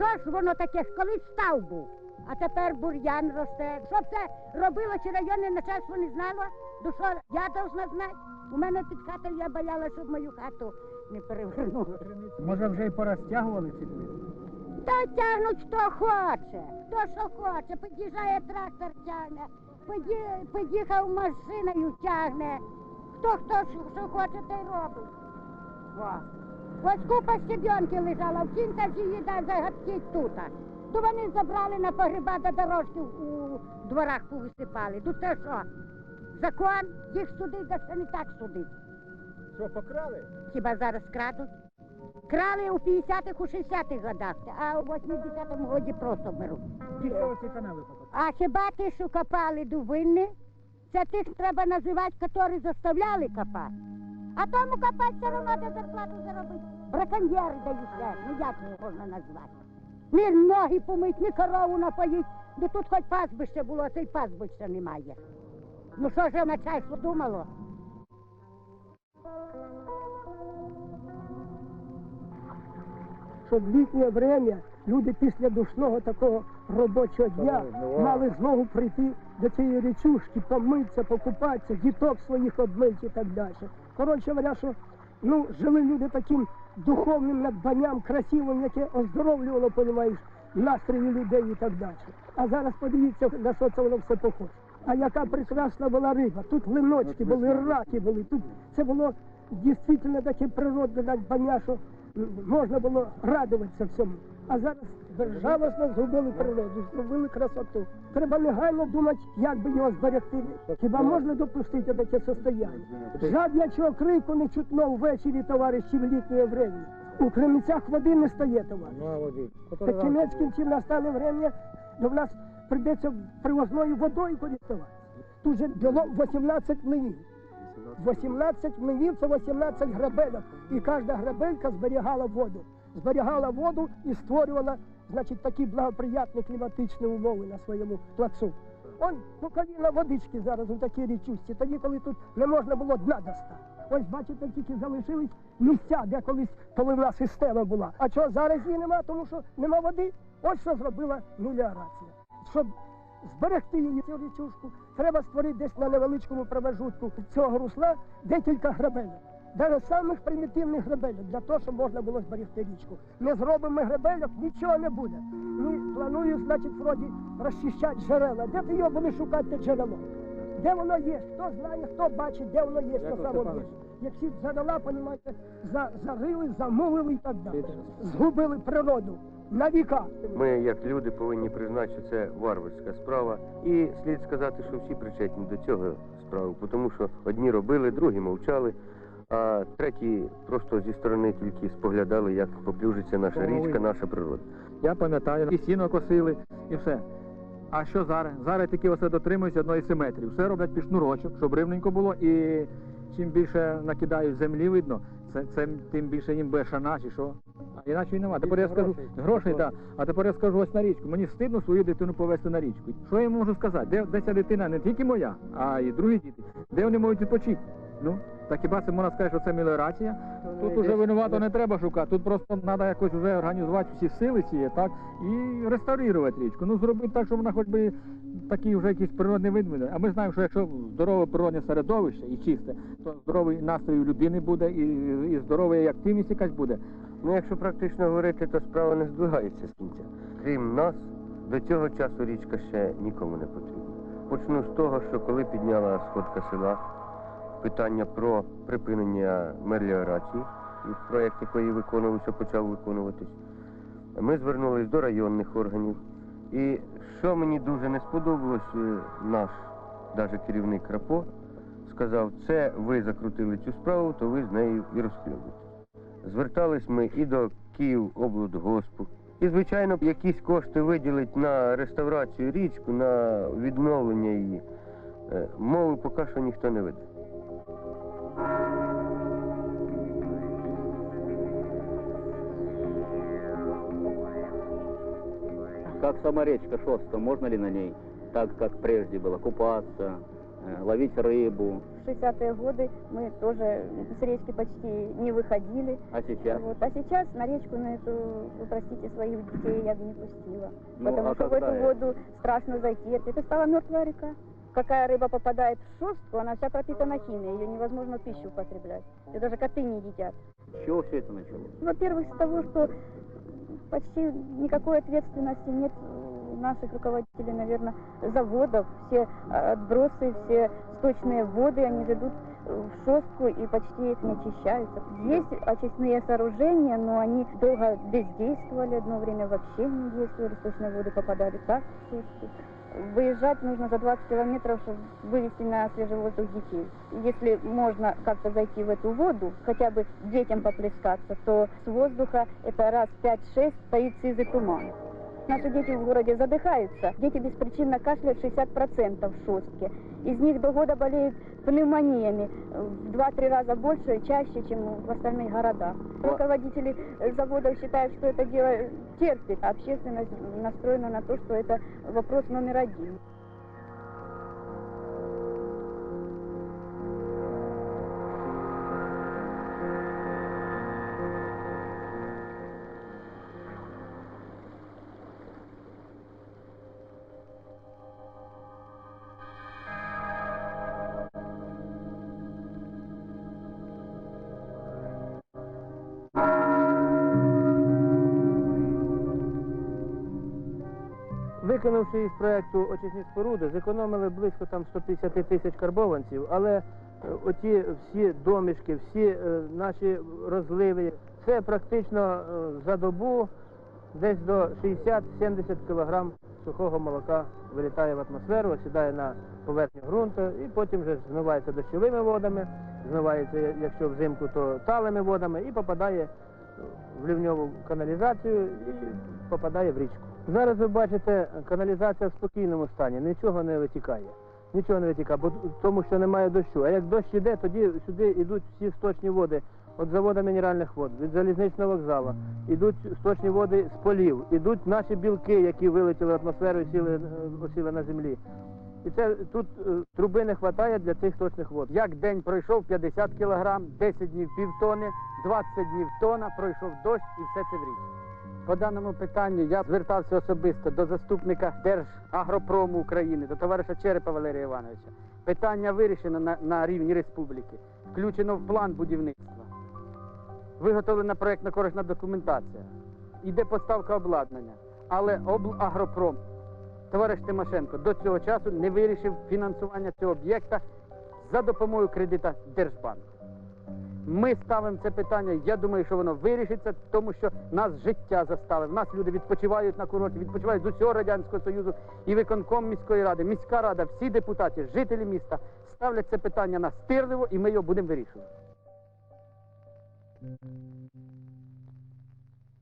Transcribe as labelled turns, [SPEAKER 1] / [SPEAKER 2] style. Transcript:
[SPEAKER 1] що ж воно таке ж колись став був, а тепер бур'ян росте. Щоб це робило, чи районне начальство не знало, що я должна знати. У мене під хатою я боялася, щоб мою хату не перевернули.
[SPEAKER 2] Може вже і порозтягували ці двері?
[SPEAKER 1] Та тягнуть хто хоче, хто що хоче. Під'їжджає трактор тягне, під'ї- під'їхав машиною тягне. Хто хто що, що хоче, те й робить. Во. Ось купа щебенки лежала, в кінці ж її дай загадкіть тут. То вони забрали на погреба до дорожки у дворах повисипали. Тут це що? Закон їх судить, да ще не так судить.
[SPEAKER 2] Що, покрали?
[SPEAKER 1] Хіба зараз крадуть? Крали у 50-х, у 60-х годах, а у 80-му годі просто беруть. А хіба ті, що копали дубини, це тих треба називати, які заставляли копати. А тому копати все де зарплату заробити. Браконьєри дають ну як їх можна назвати? Ні ноги помить, ні корову напоїть, ну тут хоч пастбище було, а цей пастбища немає. Ну що ж начальство думало?
[SPEAKER 3] щоб літнє время люди після душного такого робочого дня мали знову прийти до цієї річушки, помитися, покупатися, діток своїх обмити і так далі. Коротше говоря, що ну, жили люди таким духовним надбанням, красивим, яке оздоровлювало, понімаєш, настрої людей і так далі. А зараз подивіться, на що це воно все похоже. А яка прекрасна була риба. Тут линочки були, раки були. Тут це було дійсно таке природне надбання, що можна було радуватися всьому. А зараз безжалосно згубили природу, зробили красоту. Треба негайно думати, як би його зберегти. Хіба можна допустити таке состояння? Жадячого крику не чутно ввечері, товариші, в літнє время. У кремницях води не стає, товариш. Так кінець кінців настане время, до нас прийдеться привозною водою користуватися. Тут же було 18 млинів. 18 млинів це 18 грабельок. І кожна грабелька зберігала воду. Зберігала воду і створювала, значить, такі благоприятні кліматичні умови на своєму плацу. Он коліна водички зараз у такій річусці, тоді, коли тут не можна було дна достати. Ось бачите, тільки залишились місця, де колись поливна система була. А чого зараз її нема, тому що нема води. Ось що зробила меліорація. Щоб зберегти її цю річушку, треба створити десь на невеличкому промежутку цього русла декілька гребелек. Навіть самих примітивних гребельок, для того, щоб можна було зберегти річку. Не зробимо гребельок, нічого не буде. Ну, планую, значить, вроді розчищати джерела. Де ти його будеш шукати джерело? Де воно є? Хто знає, хто бачить, де воно є
[SPEAKER 2] Як
[SPEAKER 3] на
[SPEAKER 2] ви,
[SPEAKER 3] самом
[SPEAKER 2] Степанович?
[SPEAKER 3] Як всі джерела, понімаєте, за, зарили, замовили і так далі. Згубили природу на віка.
[SPEAKER 4] Ми, як люди, повинні признати, що це варварська справа. І слід сказати, що всі причетні до цього справи, тому що одні робили, другі мовчали, а треті просто зі сторони тільки споглядали, як поплюжиться наша річка, наша природа.
[SPEAKER 2] Я пам'ятаю, і сіно косили, і все. А що зараз? Зараз тільки все дотримуються одної симетрії. Все роблять під шнурочок, щоб рівненько було, і чим більше накидають землі, видно, це, це тим більше їм буде шана, чи що. А іначе й нема. Тепер я скажу грошей, так. А тепер я скажу ось на річку. Мені стидно свою дитину повезти на річку. Що я можу сказати? Де, де ця дитина не тільки моя, а й другі діти. Де вони можуть відпочити? Ну, так хіба це можна сказати, що це меліорація? Тут уже винувато не треба шукати. Тут просто треба якось вже організувати всі сили ці, так, і реставрувати річку. Ну, зробити так, щоб вона хоч би такий вже якийсь природний вид. А ми знаємо, що якщо здорове природне середовище і чисте, то здоровий настрій у людини буде, і, і здорова і активність якась буде.
[SPEAKER 4] Ну, якщо практично говорити, то справа не здвигається з кінця. Крім нас, до цього часу річка ще нікому не потрібна. Почну з того, що коли підняла сходка села питання про припинення меліорації, проєкт якої виконувався, почав виконуватись, ми звернулись до районних органів. І що мені дуже не сподобалось, е, наш навіть керівник Рапо сказав, це ви закрутили цю справу, то ви з нею і розслідуєте. Звертались ми і до Київоблгоспу. І, звичайно, якісь кошти виділить на реставрацію річку, на відновлення її. Е, Мови поки що ніхто не веде.
[SPEAKER 5] Как сама речка Шоста, можно ли на ней, так как прежде было, купаться, э, ловить рыбу.
[SPEAKER 6] В 60-е годы мы тоже с речки почти не выходили.
[SPEAKER 5] А сейчас?
[SPEAKER 6] Вот. А сейчас на речку на эту, вы простите, своих детей я бы не пустила.
[SPEAKER 5] Ну,
[SPEAKER 6] потому
[SPEAKER 5] а
[SPEAKER 6] что в эту
[SPEAKER 5] это?
[SPEAKER 6] воду страшно зайти. Это стала мертвая река. Какая рыба попадает в шостку, она вся пропитана химией, ее невозможно в пищу употреблять. Ее даже коты не едят.
[SPEAKER 5] С чего все это началось?
[SPEAKER 6] Во-первых, с того, что почти никакой ответственности нет у наших руководителей, наверное, заводов. Все э, отбросы, все сточные воды, они же идут э, в шостку и почти не очищаются. Есть очистные сооружения, но они долго бездействовали, одно время вообще не действовали, сточные воды попадали так в шостку. Выезжать нужно за 20 километров, чтобы вывести на свежий воздух детей. Если можно как-то зайти в эту воду, хотя бы детям поплескаться, то с воздуха это раз 5-6 стоит сизый туман. Наши дети в городе задыхаются. Дети беспричинно кашляют 60% в шостке. Из них до года болеют пневмониями в 2-3 раза больше, чаще, чем в остальных городах. Руководители э, заводов считают, что это дело терпит, а общественность настроена на то, что это вопрос номер один.
[SPEAKER 7] Виконавши із проекту очисні споруди, зекономили близько там 150 тисяч карбованців, але е, оті всі домішки, всі е, наші розливи, це практично е, за добу десь до 60-70 кілограм сухого молока вилітає в атмосферу, осідає на поверхню ґрунту і потім вже змивається дощовими водами, змивається, якщо взимку, то талими водами і попадає в лівньову каналізацію і попадає в річку. Зараз ви бачите, каналізація в спокійному стані, нічого не витікає. Нічого не витікає, бо тому що немає дощу. А як дощ іде, тоді сюди йдуть всі сточні води від заводу мінеральних вод, від залізничного вокзалу, йдуть сточні води з полів, ідуть наші білки, які вилетіли в атмосферу і сіли, е, осіли на землі. І це тут е, труби не вистачає для цих сточних вод.
[SPEAKER 2] Як день пройшов 50 кілограм, 10 днів півтони, 20 днів тона, пройшов дощ і все це в річці. По даному питанню я звертався особисто до заступника Держагропрому України, до товариша Черепа Валерія Івановича. Питання вирішено на, на рівні республіки, включено в план будівництва. Виготовлена проєктна корисна документація. Іде поставка обладнання. Але облагропром, товариш Тимошенко, до цього часу не вирішив фінансування цього об'єкта за допомогою кредита Держбанку. Ми ставимо це питання. Я думаю, що воно вирішиться, тому що нас життя заставив. Нас люди відпочивають на курорті, відпочивають з усього радянського союзу і виконком міської ради, міська рада, всі депутати, жителі міста ставлять це питання настирливо, і ми його будемо вирішувати.